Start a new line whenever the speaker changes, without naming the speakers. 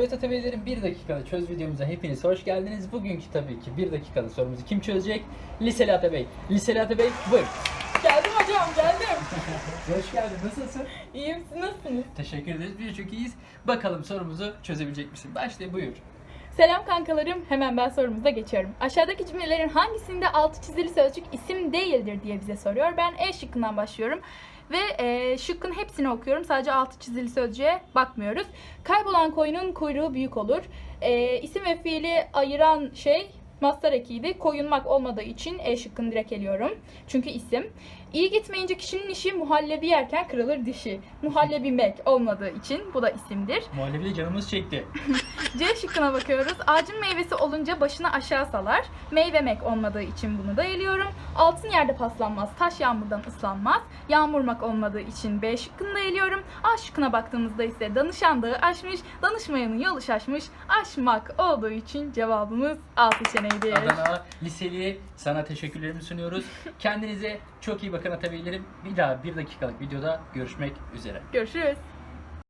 Evet Atabeylerin 1 dakikada çöz videomuza hepiniz hoş geldiniz. Bugünkü tabii ki 1 dakikada sorumuzu kim çözecek? Liseli Atabey. Liseli Atabey buyur.
Geldim hocam geldim.
Hoş geldin. Nasılsın?
İyiyim siz nasılsınız?
Teşekkür ederiz. Biz çok iyiyiz. Bakalım sorumuzu çözebilecek misin? Başla buyur.
Selam kankalarım. Hemen ben sorumuza geçiyorum. Aşağıdaki cümlelerin hangisinde altı çizili sözcük isim değildir diye bize soruyor. Ben E şıkkından başlıyorum. Ve e, şıkkın hepsini okuyorum. Sadece altı çizili sözcüğe bakmıyoruz. Kaybolan koyunun kuyruğu büyük olur. E, isim ve fiili ayıran şey mastar ekiydi. Koyunmak olmadığı için E şıkkını direkt eliyorum. Çünkü isim. İyi gitmeyince kişinin işi muhallebi yerken kırılır dişi. Muhallebimek olmadığı için bu da isimdir.
Muhallebi canımız çekti.
C şıkkına bakıyoruz. Ağacın meyvesi olunca başını aşağı salar. Meyvemek olmadığı için bunu da eliyorum. Altın yerde paslanmaz. Taş yağmurdan ıslanmaz. Yağmurmak olmadığı için B şıkkını da eliyorum. A şıkkına baktığımızda ise danışan dağı aşmış. Danışmayanın yolu şaşmış. Aşmak olduğu için cevabımız A seçeneğidir.
Adana Liseli'ye sana teşekkürlerimi sunuyoruz. Kendinize çok iyi bakın Atabeylerim. Bir daha 1 dakikalık videoda görüşmek üzere.
Görüşürüz.